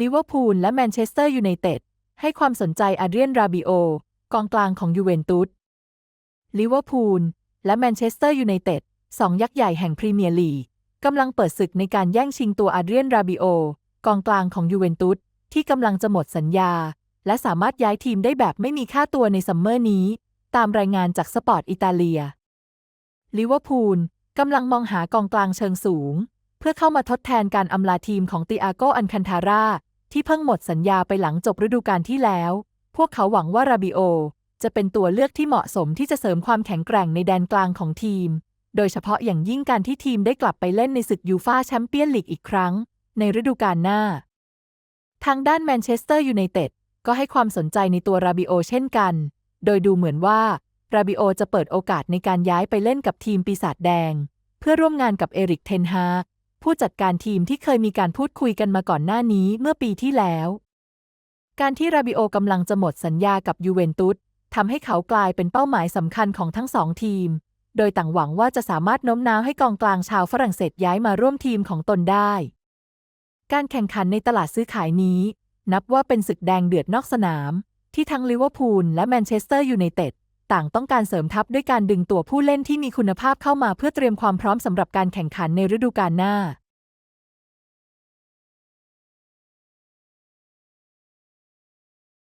ลิเวอร์พูลและแมนเชสเตอร์ยูไนเต็ดให้ความสนใจอาเดรียนราบิโอกองกลางของยูเวนตุสลิเวอร์พูลและแมนเชสเตอร์ยูไนเต็ดสองยักษ์ใหญ่แห่งพรีเมียร์ลีกกำลังเปิดศึกในการแย่งชิงตัวอาเดรียนราบิโอกองกลางของยูเวนตุสที่กำลังจะหมดสัญญา และสามารถย้ายทีมได้แบบไม่มีค่าตัวในซัมเมอร์นี้ ตามรายงานจากสปอร์ตอิตาเลียลิเวอร์พูลกำลังมองหากองกลางเชิงสูง เพื่อเข้ามาทดแทนการอำลาทีมของติอาโกอันคันทารา ที่เพิ่งหมดสัญญาไปหลังจบฤดูกาลที่แล้ว พวกเขาหวังว่าราบิโอ จะเป็นตัวเลือกที่เหมาะสมที่จะเสริมความแข็งแกร่งในแดนกลางของทีม โดยเฉพาะอย่างยิ่งการที่ทีมได้กลับไปเล่นในศึกยูฟาแชมเปี้ยนลีกอีกครั้ง ในฤดูกาลหน้า ทางด้านแมนเชสเตอร์ยูไนเต็ดก็ให้ความสนใจในตัวราบิโอเช่นกัน โดยดูเหมือนว่าราบิโอจะเปิดโอกาสในการย้ายไปเล่นกับทีมปีศาจแดง เพื่อร่วมงานกับเอริกเทนฮาก ผู้จัดการทีมที่เคยมีการพูดคุยกันมาก่อนหน้านี้เมื่อปีที่แล้ว การที่ราบิโอกำลังจะหมดสัญญากับยูเวนตุสทำให้เขากลายเป็นเป้าหมายสำคัญของทั้งสองทีม โดยต่างหวังว่าจะสามารถโน้มน้าวให้กองกลางชาวฝรั่งเศสย้ายมาร่วมทีมของตนได้ การแข่งขันในตลาดซื้อขายนี้ นับว่าเป็นศึกแดงเดือดนอกสนาม ที่ทั้งลิเวอร์พูลและแมนเชสเตอร์ยูไนเต็ด ต่างต้องการเสริมทัพด้วยการดึงตัวผู้เล่นที่มีคุณภาพเข้ามาเพื่อเตรียมความพร้อมสำหรับการแข่งขันในฤดูกาลหน้า